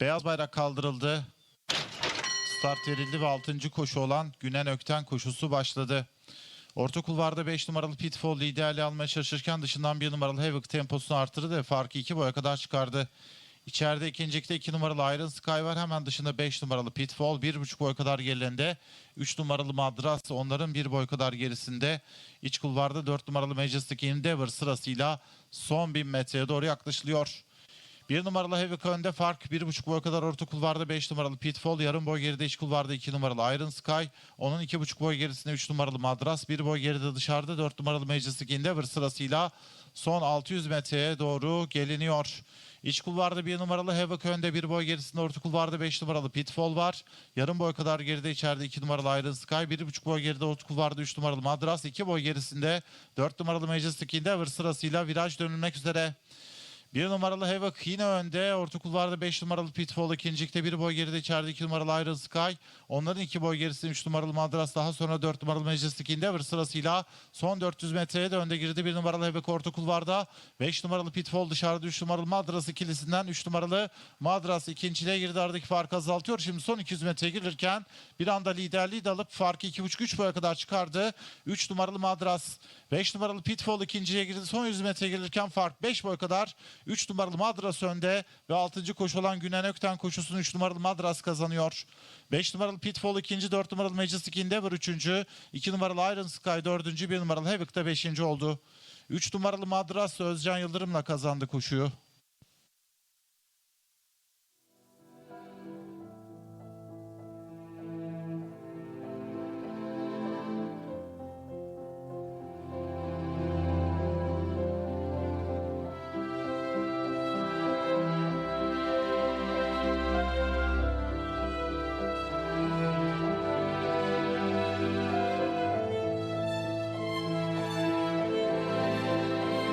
Beyaz bayrak kaldırıldı. Start verildi ve 6. koşu olan Günen Ökten koşusu başladı. Orta kulvarda 5 numaralı Pitfall liderliği almaya çalışırken dışından 1 numaralı Havoc temposunu artırdı ve farkı 2 boya kadar çıkardı. İçeride ikincilikte 2 numaralı Iron Sky var. Hemen dışında 5 numaralı Pitfall. 1,5 boy kadar gerilerinde. 3 numaralı Madras onların 1 boy kadar gerisinde. İç kulvarda 4 numaralı Majestic Endeavor sırasıyla son 1000 metreye doğru yaklaşılıyor. Bir numaralı Havoc önde fark. 1,5 boy kadar orta kulvarda 5 numaralı Pitfall. Yarım boy geride iç kulvarda 2 numaralı Iron Sky. Onun 2,5 boy gerisinde 3 numaralı Madras. 1 boy geride dışarıda 4 numaralı Majestic Endeavor sırasıyla son 600 metreye doğru geliniyor. İç kulvarda 1 numaralı Havoc önde 1 boy gerisinde orta kulvarda 5 numaralı Pitfall var. Yarım boy kadar geride içeride 2 numaralı Iron Sky. 1,5 boy geride orta kulvarda 3 numaralı Madras. 2 boy gerisinde 4 numaralı Majestic Endeavor sırasıyla viraj dönülmek üzere. Bir numaralı Havoc yine önde. Orta kulvarda 5 numaralı Pitfall ikincilikte bir boy geride içeride 2 numaralı Iron Sky. Onların 2 boy gerisinde 3 numaralı Madras daha sonra 4 numaralı Majestic Endeavor sırasıyla son 400 metreye de önde girdi. 1 numaralı Havoc orta kulvarda 5 numaralı Pitfall dışarıda 3 numaralı Madras ikilisinden 3 numaralı Madras ikinciliğe girdi. Aradaki farkı azaltıyor. Şimdi son 200 metreye girirken bir anda liderliği de alıp farkı 2,5-3 boya kadar çıkardı. 3 numaralı Madras 5 numaralı Pitfall ikinciye girdi. Son 100 metreye gelirken fark 5 boy kadar. 3 numaralı Madras önde ve 6. koşu olan Günen Ökten koşusunu 3 numaralı Madras kazanıyor. 5 numaralı Pitfall ikinci, 4 numaralı Majestic Endeavor üçüncü, 2 numaralı Iron Sky dördüncü, 1 numaralı Havoc da beşinci oldu. 3 numaralı Madras Özcan Yıldırım'la kazandı koşuyu.